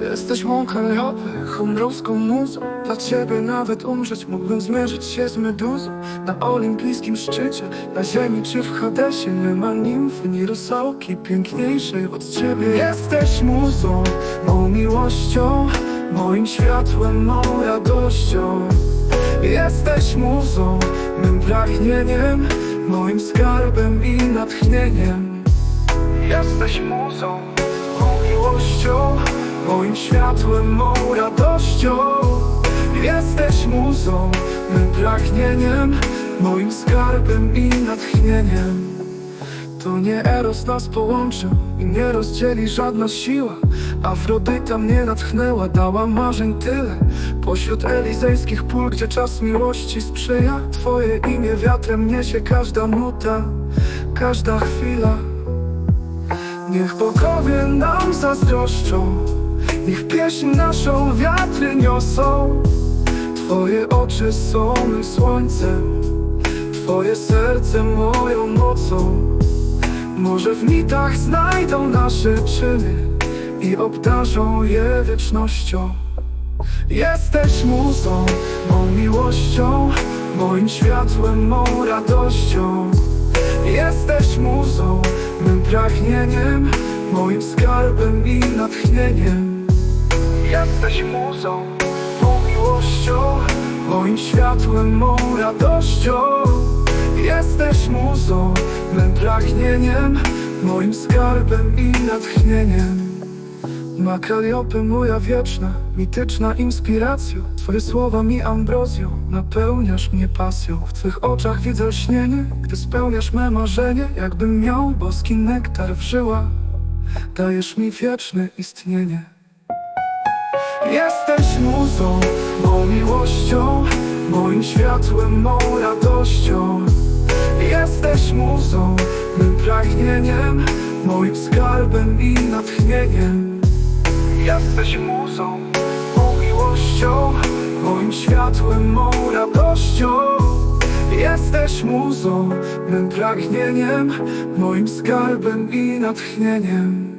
Jesteś mą kaliopy, humrowską muzą. Dla ciebie nawet umrzeć mógłbym zmierzyć się z meduzą. Na olimpijskim szczycie, na ziemi czy w Hadesie Nie ma nimfy, ni rusałki piękniejszej od ciebie. Jesteś muzą, mą miłością Moim światłem, mą radością. Jesteś muzą, mym pragnieniem Moim skarbem i natchnieniem. Jesteś muzą, mą miłością Moim światłem, mą radością Jesteś muzą, mym pragnieniem Moim skarbem i natchnieniem. To nie Eros nas połączył i nie rozdzieli żadna siła. Afrodyta mnie natchnęła, dała marzeń tyle. Pośród elizejskich pól, gdzie czas miłości sprzyja Twoje imię wiatrem niesie każda nuta, każda chwila. Niech bogowie nam zazdroszczą Niech pieśń naszą wiatry niosą. Twoje oczy są mym słońcem. Twoje serce moją mocą. Może w mitach znajdą nasze czyny I obdarzą je wiecznością. Jesteś muzą, mą miłością Moim światłem, mą radością. Jesteś muzą, mym pragnieniem Moim skarbem i natchnieniem Jesteś muzą, mą miłością Moim światłem, mą radością. Jesteś muzą, mym pragnieniem Moim skarbem i natchnieniem. Ma Kaliopy moja wieczna, mityczna inspiracjo Twoje słowa mi ambrozją, napełniasz mnie pasją. W Twych oczach widzę lśnienie, gdy spełniasz me marzenie. Jakbym miał boski nektar w żyłach Dajesz mi wieczne istnienie Jesteś muzą, mą miłością Moim światłem, mą radością. Jesteś muzą, mym pragnieniem Moim skarbem i natchnieniem. Jesteś muzą, mą miłością Moim światłem, mą radością. Jesteś muzą, mym pragnieniem Moim skarbem i natchnieniem